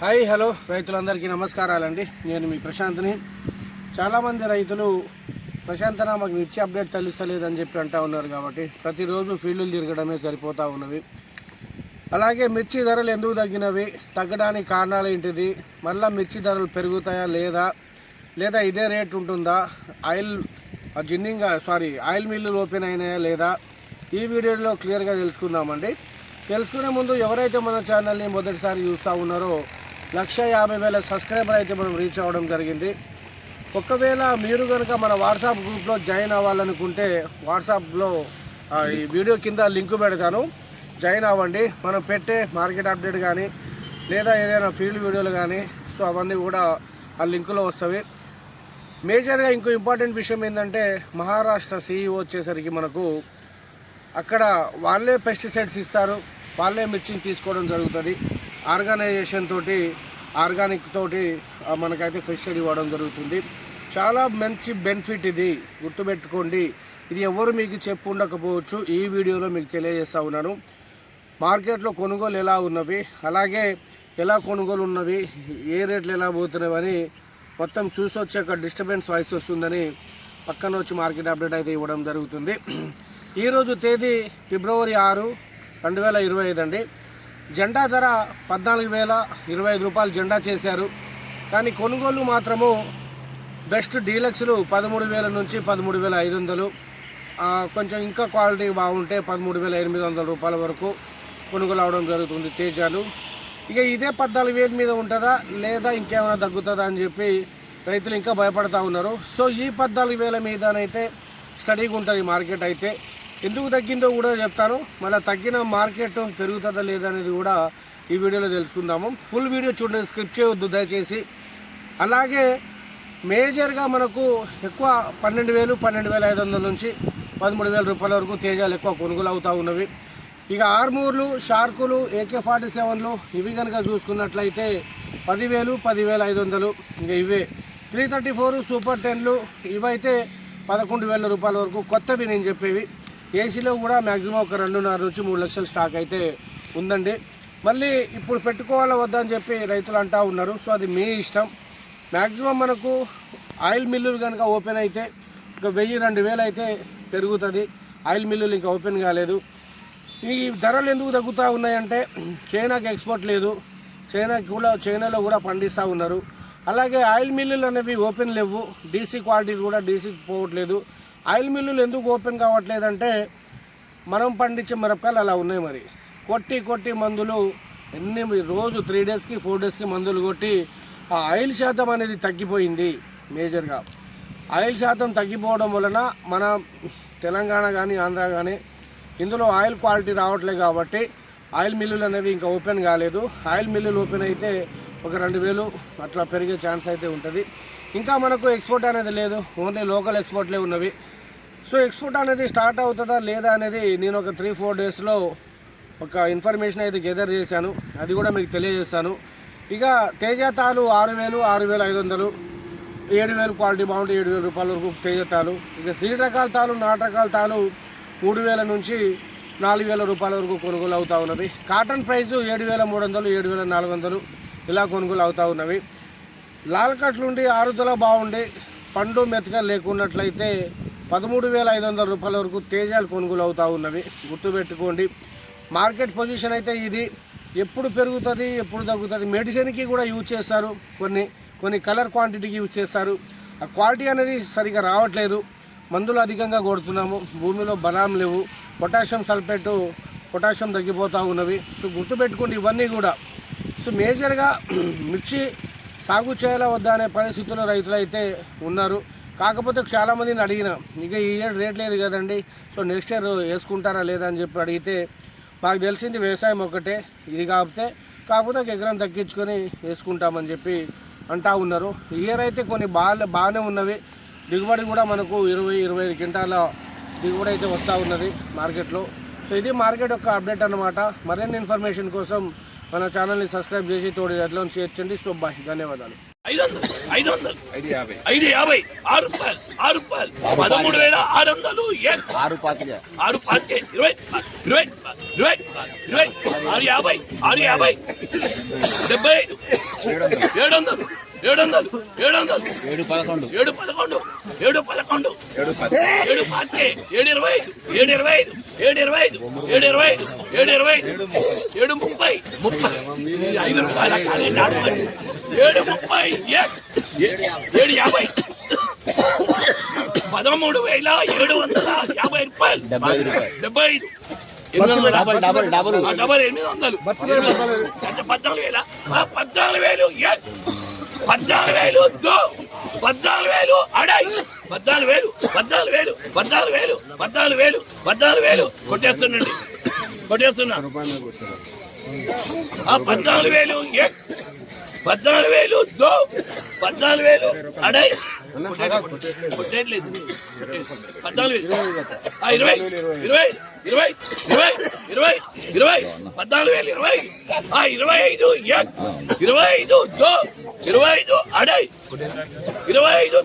Hi hello. రైతులందరికీ నమస్కారాలండి. నేను మీ ప్రశాంత్ని. చాలామంది రైతులు ప్రశాంతన మాకు మిర్చి అప్డేట్ తెలుస్తలేదని చెప్పి అంటూ ఉన్నారు కాబట్టి ప్రతిరోజు ఫీల్డ్లు తిరగడమే సరిపోతూ ఉన్నవి. అలాగే మిర్చి ధరలు ఎందుకు తగ్గినవి? తగ్గడానికి కారణాలు ఏంటిది? మళ్ళీ మిర్చి ధరలు పెరుగుతాయా లేదా? లేదా ఇదే రేట్ ఉంటుందా? ఆయిల్ జిన్నింగ్ సారీ ఆయిల్ మిల్లులు ఓపెన్ అయినాయా లేదా? ఈ వీడియోలో క్లియర్గా తెలుసుకుందామండి. తెలుసుకునే ముందు ఎవరైతే మన ఛానల్ని మొదటిసారి చూస్తూ ఉన్నారో లక్ష యాభై వేల సబ్స్క్రైబర్ అయితే మనం రీచ్ అవ్వడం జరిగింది. ఒకవేళ మీరు కనుక మన వాట్సాప్ గ్రూప్లో జాయిన్ అవ్వాలనుకుంటే వాట్సాప్లో ఈ వీడియో కింద లింక్ పెడతాను. జాయిన్ అవ్వండి. మనం పెట్టే మార్కెట్ అప్డేట్ కానీ లేదా ఏదైనా ఫీల్డ్ వీడియోలు కానీ సో అవన్నీ కూడా ఆ లింకులో వస్తవి మేజర్గా ఇంకో ఇంపార్టెంట్ విషయం ఏంటంటే మహారాష్ట్ర సీఈఓ వచ్చేసరికి మనకు అక్కడ వాళ్ళే పెస్టిసైడ్స్ ఇస్తారు. వాళ్ళే మిర్చిని తీసుకోవడం జరుగుతుంది. ఆర్గనైజేషన్ తోటి ఆర్గానిక్ తోటి ఆ, మనకైతే ఫెస్టిసైడ్ ఇవ్వడం జరుగుతుంది. చాలా మంచి బెనిఫిట్ ఇది గుర్తుపెట్టుకోండి. ఇది ఎవరు మీకు చెప్పు ఉండకపోవచ్చు ఈ వీడియోలో మీకు తెలియజేస్తా ఉన్నాను. మార్కెట్లో కొనుగోలు ఎలా ఉన్నవి అలాగే ఎలా కొనుగోలు ఉన్నవి ఏ రేట్లు ఎలా పోతున్నవని మొత్తం చూసి వచ్చాక డిస్టర్బెన్స్ వాయిస్ వస్తుందని పక్కన వచ్చి మార్కెట్ అప్డేట్ అయితే ఇవ్వడం జరుగుతుంది. ఈరోజు తేదీ ఫిబ్రవరి ఆరు రెండు వేల ఇరవై ఐదు అండి. జెండా ధర పద్నాలుగు వేల ఇరవై ఐదు రూపాయలు జెండా చేశారు. కానీ కొనుగోలు మాత్రము బెస్ట్ డీలక్స్లు పదమూడు వేల నుంచి పదమూడు వేల ఐదు వందలు. కొంచెం ఇంకా క్వాలిటీ బాగుంటే పదమూడు వేల ఎనిమిది వందల రూపాయల వరకు కొనుగోలు అవడం జరుగుతుంది తేజాలు. ఇక ఇదే పద్నాలుగు వేల మీద ఉంటుందా లేదా ఇంకేమైనా తగ్గుతుందా అని చెప్పి రైతులు ఇంకా భయపడతా ఉన్నారు. సో ఈ పద్నాలుగు వేల మీదనైతే స్టడీగా ఉంటుంది మార్కెట్ అయితే. ఎందుకు తగ్గిందో కూడా చెప్తాను. మళ్ళీ తగ్గిన మార్కెట్ పెరుగుతుందా లేదా అనేది కూడా ఈ వీడియోలో తెలుసుకుందాము. ఫుల్ వీడియో చూడండి స్క్రిప్ట్ చేయవద్దు దయచేసి. అలాగే మేజర్గా మనకు ఎక్కువ పన్నెండు వేలు పన్నెండు వేల ఐదు వందల నుంచి పదమూడు వేల రూపాయల వరకు తేజాలు ఎక్కువ కొనుగోలు అవుతూ ఉన్నవి. ఇక ఆర్మూర్లు షార్కులు ఏకే ఫార్టీ సెవెన్లు ఇవి కనుక చూసుకున్నట్లయితే పదివేలు పదివేల ఐదు వందలు ఇక ఇవే. త్రీ థర్టీ ఫోర్ సూపర్ టెన్లు ఇవైతే పదకొండు వేల రూపాయల వరకు కొత్తవి నేను చెప్పేవి. ఏసీలో కూడా మ్యాక్సిమం ఒక రెండున్నర నుంచి మూడు లక్షల స్టాక్ అయితే ఉందండి. మళ్ళీ ఇప్పుడు పెట్టుకోవాలా వద్దా అని చెప్పి రైతులు అంటా ఉన్నారు. సో అది మీ ఇష్టం. మ్యాక్సిమం మనకు ఆయిల్ మిల్లులు కనుక ఓపెన్ అయితే ఒక వెయ్యి రెండు వేలు అయితే పెరుగుతుంది. ఆయిల్ మిల్లులు ఇంకా ఓపెన్ కాలేదు. ఈ ధరలు ఎందుకు తగ్గుతూ ఉన్నాయంటే చైనాకి ఎక్స్పోర్ట్ లేదు. చైనాకి కూడా చైనాలో కూడా పండిస్తూ ఉన్నారు. అలాగే ఆయిల్ మిల్లులు అనేవి ఓపెన్ లేవు. డీసీ క్వాలిటీ కూడా డీసీకి పోవట్లేదు. ఆయిల్ మిల్లులు ఎందుకు ఓపెన్ కావట్లేదంటే మనం పండించే మిరపకాయలు అలా ఉన్నాయి మరి. కొట్టి కొట్టి మందులు ఎన్ని రోజు త్రీ డేస్కి ఫోర్ డేస్కి మందులు కొట్టి ఆ ఆయిల్ శాతం అనేది తగ్గిపోయింది మేజర్గా. ఆయిల్ శాతం తగ్గిపోవడం వలన మన తెలంగాణ కానీ ఆంధ్ర కానీ ఇందులో ఆయిల్ క్వాలిటీ రావట్లేదు కాబట్టి ఆయిల్ మిల్లులు అనేవి ఇంకా ఓపెన్ కాలేదు. ఆయిల్ మిల్లులు ఓపెన్ అయితే ఒక రెండు వేలు అట్లా పెరిగే ఛాన్స్ అయితే ఉంటుంది. ఇంకా మనకు ఎక్స్పోర్ట్ అనేది లేదు. ఓన్లీ లోకల్ ఎక్స్పోర్ట్లే ఉన్నవి. సో ఎక్స్పోర్ట్ అనేది స్టార్ట్ అవుతుందా లేదా అనేది నేను ఒక త్రీ ఫోర్ డేస్లో ఒక ఇన్ఫర్మేషన్ అయితే గెదర్ చేశాను. అది కూడా మీకు తెలియజేస్తాను. ఇక తేజతాలు ఆరు వేలు ఆరు వేల ఐదు వందలు ఏడు వేలు క్వాలిటీ బాగుంటే ఏడు వేల రూపాయల వరకు తేజతాలు ఇక సీడ్ రకాల తాలు నాటు రకాల తాలు మూడు వేల నుంచి నాలుగు వేల రూపాయల వరకు కొనుగోలు అవుతూ ఉన్నవి. కాటన్ ప్రైస్ ఏడు వేల మూడు వందలు ఏడు వేల నాలుగు వందలు ఇలా కొనుగోలు అవుతూ ఉన్నవి. లాల్ కట్లుండి ఆరుదల బాగుండి పండు మెతక లేకున్నట్లయితే పదమూడు వేల ఐదు వందల రూపాయల వరకు తేజాలు కొనుగోలు అవుతూ ఉన్నవి. గుర్తుపెట్టుకోండి మార్కెట్ పొజిషన్ అయితే ఇది. ఎప్పుడు పెరుగుతుంది ఎప్పుడు తగ్గుతుంది మెడిసిన్కి కూడా యూజ్ చేస్తారు. కొన్ని కొన్ని కలర్ క్వాంటిటీకి యూజ్ చేస్తారు. ఆ క్వాలిటీ అనేది సరిగా రావట్లేదు. మందులు అధికంగా కొడుతున్నాము. భూమిలో బలాం లేవు. పొటాషియం సల్ఫేటు పొటాషియం తగ్గిపోతూ ఉన్నవి. సో గుర్తుపెట్టుకోండి ఇవన్నీ కూడా. సో మేజర్గా మిర్చి సాగు చేయాలా వద్దా అనే పరిస్థితుల్లో రైతులు అయితే ఉన్నారు. కాకపోతే చాలామందిని అడిగిన ఇక ఈ ఇయర్ రేట్ లేదు కదండి సో నెక్స్ట్ ఇయర్ వేసుకుంటారా లేదా అని చెప్పి అడిగితే మాకు తెలిసింది వ్యవసాయం ఒకటే ఇది కాకపోతే కాకపోతే ఒక ఎకరం తగ్గించుకొని వేసుకుంటామని చెప్పి అంటా ఉన్నారు. ఇయర్ అయితే కొన్ని బాగా బాగానే ఉన్నవి. దిగుబడి కూడా మనకు ఇరవై ఇరవై ఐదు క్వింటాల దిగుబడి అయితే వస్తూ ఉన్నది మార్కెట్లో. సో ఇది మార్కెట్ యొక్క అప్డేట్ అన్నమాట. మరిన్ని ఇన్ఫర్మేషన్ కోసం మన ఛానల్ని సబ్స్క్రైబ్ చేసి తోడు ఎట్లా చేర్చండి సో బాయ్. ధన్యవాదాలు. ఐదు వందలు ఐదు వందలు ఐదు యాభై. ఆరు రూపాయలు ఆరు రూపాయలు. పదమూడు వేల ఆరు వందలు. ఏ- ఆరు పాతిక. ఆరు పాతికే. ఇరవై ఇరవై ఇరవై ఇరవై. ఆరు యాభై ఆరు యాభై. డెబ్బై ఐదు. ఏడు వందలు. ఏడు వందలు ఏడు వందలు ఏడు పదకొండు ఏడు పదకొండు. ఏడు పదకొండు ఏడు పాతికే ఏడు ఇరవై ఏడు ఇరవై ఐదు ఏడు ఇరవై ఐదు ఏడు ఇరవై ఐదు ఏడు ఇరవై ఐదు ఏడు ముప్పై. ముప్పై ఐదు రూపాయల ఏడు ముప్పై ఏడు యాభై. పదమూడు వేల ఏడు వందల యాభై రూపాయలు. డెబ్బై ఐదు డబల్ ఎనిమిది వందలు. పద్నాలుగు వేల. పద్నాలుగు వేలు? పద్నాలుగు వేలు దో పద్నాలుగు వేలు అడాయి పద్నాలుగు వేలు పద్నాలుగు వేలు పద్నాలుగు వేలు పద్నాలుగు వేలు పద్నాలుగు వేలు. కొట్టేస్తున్నాండి కొట్టేస్తున్నా. ఆ పద్నాలుగు వేలు పద్నాలుగు వేలు దో పద్నాలుగు వేలు అడాయి కొట్టేయట్లేదు. పద్నాలుగు ఇరవై ఇరవై. ఇరవై ఇరవై ఇరవై ఇరవై పద్నాలుగు వేలు ఇరవై. ఆ ఇరవై ఐదు ఇరవై ఐదు ఇరవై ఐదు అడై. ఇరవై ఐదు